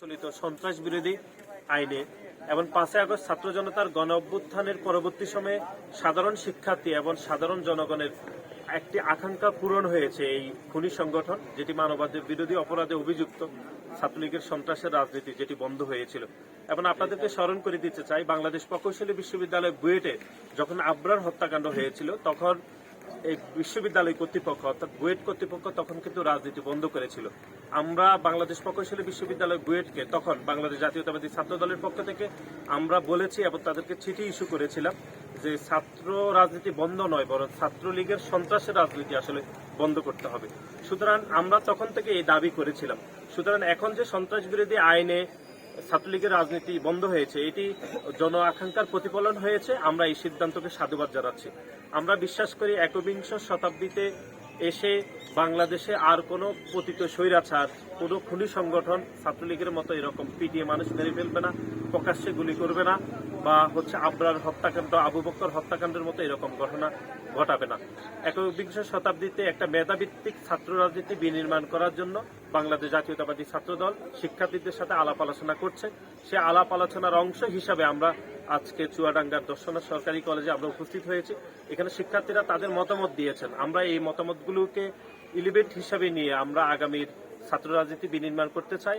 চলিত সন্ত্রাস বিরোধী আইনে এবং পাঁচই আগস্ট ছাত্র জনতার গণ অভ্যুত্থানের পরবর্তী সময়ে সাধারণ শিক্ষার্থী এবং সাধারণ জনগণের একটি আকাঙ্ক্ষা পূরণ হয়েছে এই খুনি সংগঠন, যেটি মানবাধিকার বিরোধী অপরাধে অভিযুক্ত ছাত্রলীগের সন্ত্রাসের রাজনীতি, যেটি বন্ধ হয়েছিল। এবং আপনাদেরকে স্মরণ করে দিতে চাই, বাংলাদেশ প্রকৌশলী বিশ্ববিদ্যালয় বুয়েটে যখন আবরার হত্যাকাণ্ড হয়েছিল, তখন এই বিশ্ববিদ্যালয় কর্তৃপক্ষ, অর্থাৎ বুয়েট কর্তৃপক্ষ তখন কিন্তু রাজনীতি বন্ধ করেছিল। আমরা বাংলাদেশ প্রকৌশলী বিশ্ববিদ্যালয় বুয়েটকে তখন বাংলাদেশ জাতীয়তাবাদী ছাত্র দলের পক্ষ থেকে আমরা বলেছি এবং তাদেরকে চিঠি ইস্যু করেছিলাম যে ছাত্র রাজনীতি বন্ধ নয়, বরং ছাত্রলীগের সন্ত্রাসের রাজনীতি আসলে বন্ধ করতে হবে। সুতরাং আমরা তখন থেকে এই দাবি করেছিলাম। সুতরাং এখন যে সন্ত্রাস বিরোধী আইনে ছাত্রলীগের রাজনীতি বন্ধ হয়েছে, এটি জন আকাঙ্ক্ষার প্রতিফলন হয়েছে, আমরা এই সিদ্ধান্তকে সাধুবাদ জানাচ্ছি। আমরা বিশ্বাস করি একবিংশ শতাব্দীতে এসে বাংলাদেশে আর কোনো পতিত স্বৈরাচার, কোনো খুনি সংগঠন ছাত্রলীগের মতো এরকম পিটিয়ে মানুষ মেরে ফেলবে না, প্রকাশ্যে গুলি করবে না। বা হচ্ছে আবরার হত্যাকাণ্ড, আবু বক্কর হত্যাকাণ্ডের মতো এরকম ঘটনা ঘটাবে না। একবিংশ শতাব্দীতে একটা মেধাভিত্তিক ছাত্র রাজনীতি বিনির্মাণ করার জন্য বাংলাদেশ জাতীয়তাবাদী ছাত্র দল শিক্ষার্থীদের সাথে আলাপ আলোচনা করছে। সে আলাপ আলোচনার অংশ হিসাবে আমরা আজকে চুয়াডাঙ্গার দর্শনা সরকারি কলেজে আমরা উপস্থিত হয়েছি। এখানে শিক্ষার্থীরা তাদের মতামত দিয়েছেন। আমরা এই মতামতগুলোকে ইলিভেট হিসাবে নিয়ে আমরা আগামীর ছাত্র রাজনীতি বিনির্মাণ করতে চাই।